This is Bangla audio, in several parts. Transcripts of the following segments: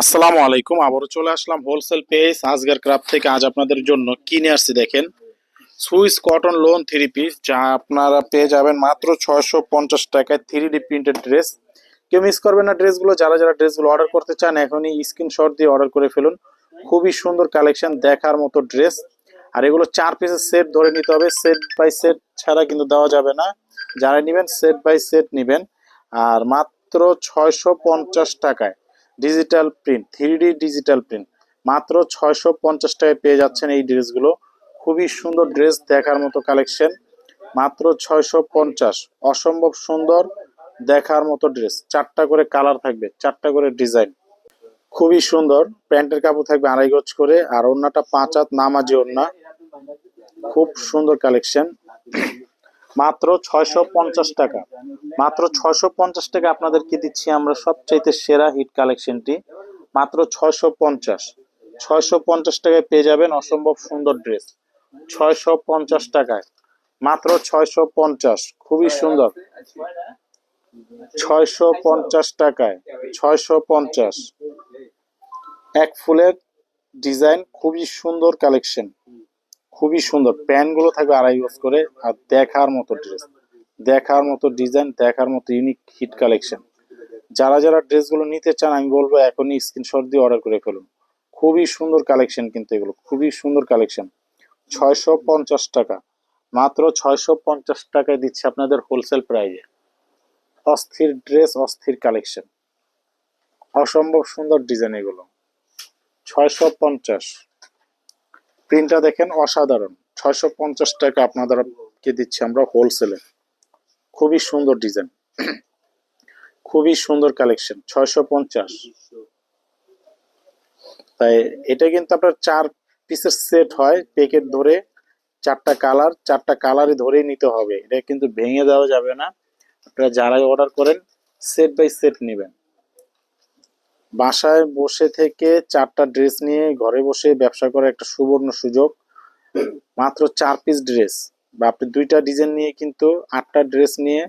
আসসালামু আলাইকুম। আবারও চলে আসলাম হোলসেল পেজ আজগার ক্রাফট থেকে। আজ আপনাদের জন্য কিনে আসছি, দেখেন। Swiss cotton lawn three piece যা আপনারা পেয়ে যাবেন মাত্র ছয়শো পঞ্চাশ টাকায় থ্রি ডি প্রিন্টেড ড্রেস কেউ মিস করবেন না ড্রেসগুলো যারা যারা ড্রেসগুলো অর্ডার করতে চান, এখনই স্ক্রিনশট দিয়ে অর্ডার করে ফেলুন। খুবই সুন্দর কালেকশন দেখার মতো ড্রেস আর এগুলো চার পিসের সেট ধরে নিতে হবে। সেট বাই সেট ছাড়া কিন্তু দেওয়া যাবে না। যারা নেবেন সেট বাই সেট নেবেন। আর মাত্র ছয়শো পঞ্চাশ টাকায় digital print three digital print মাত্র ছয়শো পঞ্চাশ টাকায় পেয়ে যাচ্ছেন এই ড্রেসগুলো খুবই সুন্দর ড্রেস দেখার মতো কালেকশন মাত্র ছয়শো পঞ্চাশ। অসম্ভব সুন্দর, দেখার মতো ড্রেস চারটা করে কালার থাকবে, চারটা করে ডিজাইন খুবই সুন্দর, প্যান্টের কাপড় থাকবে আড়াই গজ করে, আর ওড়নাটা পাঁচ হাত নামাজি ওড়না। খুব সুন্দর কালেকশন মাত্র ছয়শো পঞ্চাশ টাকা। মাত্র ছয়শো পঞ্চাশ টাকা আপনাদেরকে দিচ্ছি আমরা সবচাইতে সেরা হিট কালেকশনটি। মাত্র ছয়শো পঞ্চাশ। ছয়শো পঞ্চাশ টাকায় পেয়ে যাবেন অসম্ভব সুন্দর ড্রেস। ছয়শো পঞ্চাশ টাকায়। মাত্র ছয়শো পঞ্চাশ। খুবই সুন্দর। ছয়শো পঞ্চাশ টাকায়। ছয়শো পঞ্চাশ। এক ফুলের ডিজাইন খুবই সুন্দর কালেকশন। খুবই সুন্দর। প্যান্টগুলো থাকবে আড়াই গজ করে আর দেখার মতো ড্রেস। দেখার মতো ডিজাইন দেখার মতো ইউনিক হিট কালেকশন যারা যারা ড্রেসগুলো নিতে চান, আমি বলব এখনই স্ক্রিনশট দিয়ে অর্ডার করে ফেলুন। খুবই সুন্দর কালেকশন কিন্তু এগুলো, খুবই সুন্দর কালেকশন ছয়শো পঞ্চাশ টাকা। মাত্র ছয়শো পঞ্চাশ টাকায় দিচ্ছে আপনাদের হোলসেল প্রাইজে অস্থির ড্রেস অস্থির কালেকশন অসম্ভব সুন্দর ডিজাইন এগুলো। ছয়শো পঞ্চাশ। প্রিন্টটা দেখেন অসাধারণ। ছয়শো পঞ্চাশ টাকা আপনাদেরকে দিচ্ছি আমরা হোলসেলে খুবই সুন্দর ডিজাইন খুবই সুন্দর কালেকশন ছয়শো পঞ্চাশ। তাই এটা কিন্তু আপনার চার পিসের সেট হয় প্যাকেট ধরে চারটা কালার চারটা কালারই ধরেই নিতে হবে। এটা কিন্তু ভেঙে দেওয়া যাবে না। আপনারা যারাই অর্ডার করেন সেট বাই সেট নেবেন। বাসায় বসে থেকে চারটা ড্রেস নিয়ে ঘরে বসে ব্যবসা করার একটা সুবর্ণ সুযোগ। মাত্র চার পিস ড্রেস বা আপনি দুইটা ডিজাইন নিয়ে কিন্তু আটটা ড্রেস নিয়ে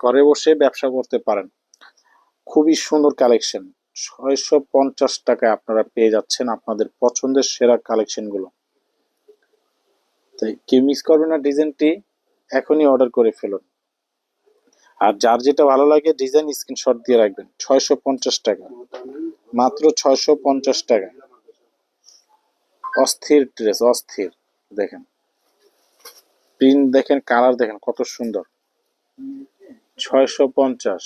ঘরে বসে ব্যবসা করতে পারেন। খুবই সুন্দর কালেকশন ছয়শো পঞ্চাশ টাকায় আপনারা পেয়ে যাচ্ছেন আপনাদের পছন্দের সেরা কালেকশনগুলো তাই কেউ মিস করবে না ডিজাইনটি এখনই অর্ডার করে ফেলুন। আর যার যেটা ভালো লাগে ডিজাইন স্ক্রিনশট দিয়ে রাখবেন, ছয়শো পঞ্চাশ টাকা। মাত্র ছয়শো পঞ্চাশ টাকা অস্থির ড্রেস অস্থির, দেখেন। প্রিন্ট দেখেন, কালার দেখেন, কত সুন্দর। ছয়শো পঞ্চাশ।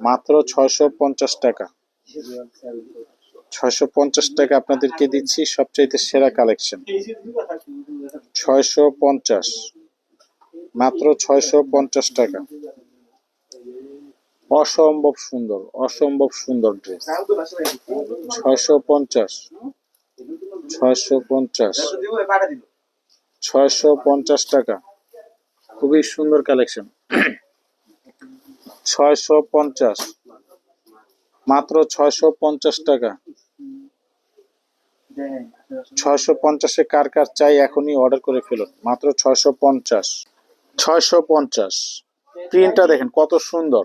মাত্র ছয়শো পঞ্চাশ টাকা। ছয়শো পঞ্চাশ টাকা আপনাদেরকে দিচ্ছি সবচাইতে সেরা কালেকশন। ছয়শো পঞ্চাশ। মাত্র ছয়শো পঞ্চাশ টাকা। অসম্ভব সুন্দর অসম্ভব সুন্দর ড্রেস। ছয়শো পঞ্চাশ। ছয়শো পঞ্চাশ। ছয়শো পঞ্চাশ টাকা। খুবই সুন্দর কালেকশন ছয়শো পঞ্চাশ। মাত্র ছয়শো পঞ্চাশ টাকা। ছয়শো পঞ্চাশে কার কার চাই এখনই অর্ডার করে ফেলুন। মাত্র ছয়শো পঞ্চাশ। ছয়শো পঞ্চাশ। প্রিন্টটা দেখেন কত সুন্দর।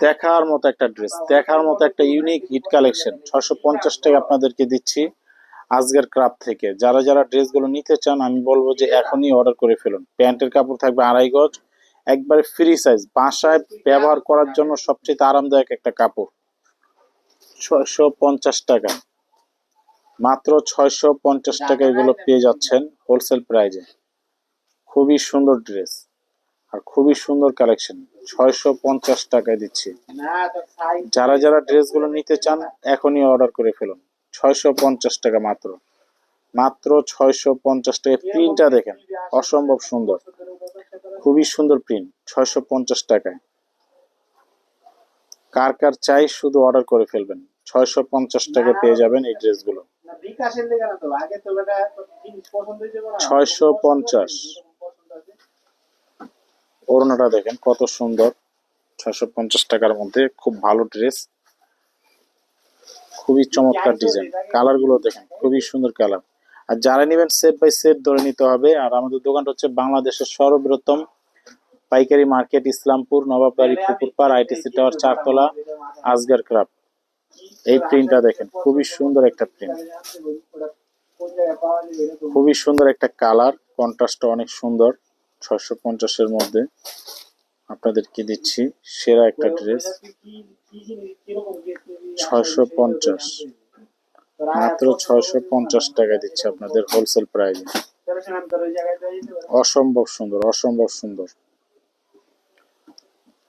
দেখার মতো একটা ড্রেস দেখার মতো একটা ইউনিক হিট কালেকশন ছয়শো পঞ্চাশ টাকা আপনাদেরকে দিচ্ছি। আজকের ক্রাফট থেকে। যারা যারা ড্রেসগুলো নিতে চান আমি বলব যে এখনই অর্ডার করে ফেলুন। প্যান্টের কাপড় থাকবে আড়াই গজ। একবারে ফ্রি সাইজ বাসায় ব্যবহার করার জন্য সবচেয়ে আরামদায়ক একটা কাপড়। ছয়শো পঞ্চাশ টাকা। মাত্র ছয়শো পঞ্চাশ টাকা এগুলো পেয়ে যাচ্ছেন হোলসেল প্রাইজে খুবই সুন্দর ড্রেস আর খুবই সুন্দর কালেকশন ছয়শো পঞ্চাশ টাকায় দিচ্ছি। যারা যারা ড্রেসগুলো নিতে চান এখনই অর্ডার করে ফেলুন। ছয়শো পঞ্চাশ টাকা মাত্র। মাত্র ছয়শো পঞ্চাশ টাকা প্রিন্টটা দেখেন, অসম্ভব সুন্দর। খুবই সুন্দর প্রিন্ট ছয়শো পঞ্চাশ টাকায়। কার কার চাই শুধু অর্ডার করে ফেলবেন। ছয়শো পঞ্চাশ টাকা পেয়ে যাবেন এই ড্রেসগুলো ছয়শো পঞ্চাশ। ওড়নাটা দেখেন কত সুন্দর। ছয়শো পঞ্চাশ টাকার মধ্যে খুব ভালো ড্রেস খুবই চমৎকার ডিজাইন কালারগুলো দেখেন খুবই সুন্দর কালার আর যারা নেবেন সেট বাই সেট ধরে নিতে হবে। আর আমাদের দোকানটা হচ্ছে বাংলাদেশের সর্ববৃহত্তম পাইকারি market Islampur Nawabbari Pukurpar ITC tower চারতলা আজগার ক্রাফট এই প্রিন্টটা দেখেন খুবই সুন্দর একটা প্রিন্ট খুবই সুন্দর একটা কালার কন্ট্রাস্টটা অনেক সুন্দর ছয়শো পঞ্চাশের মধ্যে। আপনাদেরকে দিচ্ছি সেরা একটা ড্রেস, ছয়শো পঞ্চাশ। মাত্র ছয়শো পঞ্চাশ টাকা দিচ্ছে আপনাদের হোলসেল প্রাইসে অসম্ভব সুন্দর অসম্ভব সুন্দর।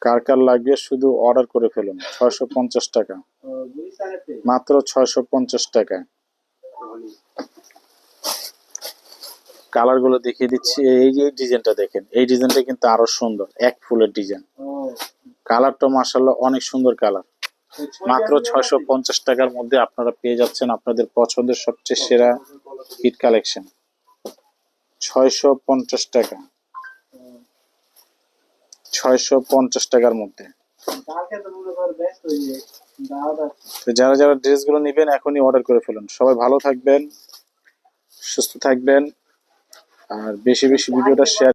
কার কার লাগবে শুধু অর্ডার করে ফেলুন, ছয়শো পঞ্চাশ টাকা। মাত্র ছয়শো পঞ্চাশ টাকা কালারগুলো দেখিয়ে দিচ্ছি। এই যে ডিজাইনটা দেখেন এই ডিজাইনটা কিন্তু আরও সুন্দর এক ফুলের ডিজাইন কালারটা মাসাল্লাহ অনেক সুন্দর কালার মাত্র ছয়শো পঞ্চাশ টাকার মধ্যে আপনারা পেয়ে যাচ্ছেন আপনাদের পছন্দের সবচেয়ে সেরা হিট কালেকশন ছয়শো পঞ্চাশ টাকা। ছয়শো পঞ্চাশ টাকার মধ্যে। যারা যারা ড্রেসগুলো নেবেন এখনই অর্ডার করে ফেলুন। সবাই ভালো থাকবেন সুস্থ থাকবেন। আর বেশি বেশি ভিডিওটা শেয়ার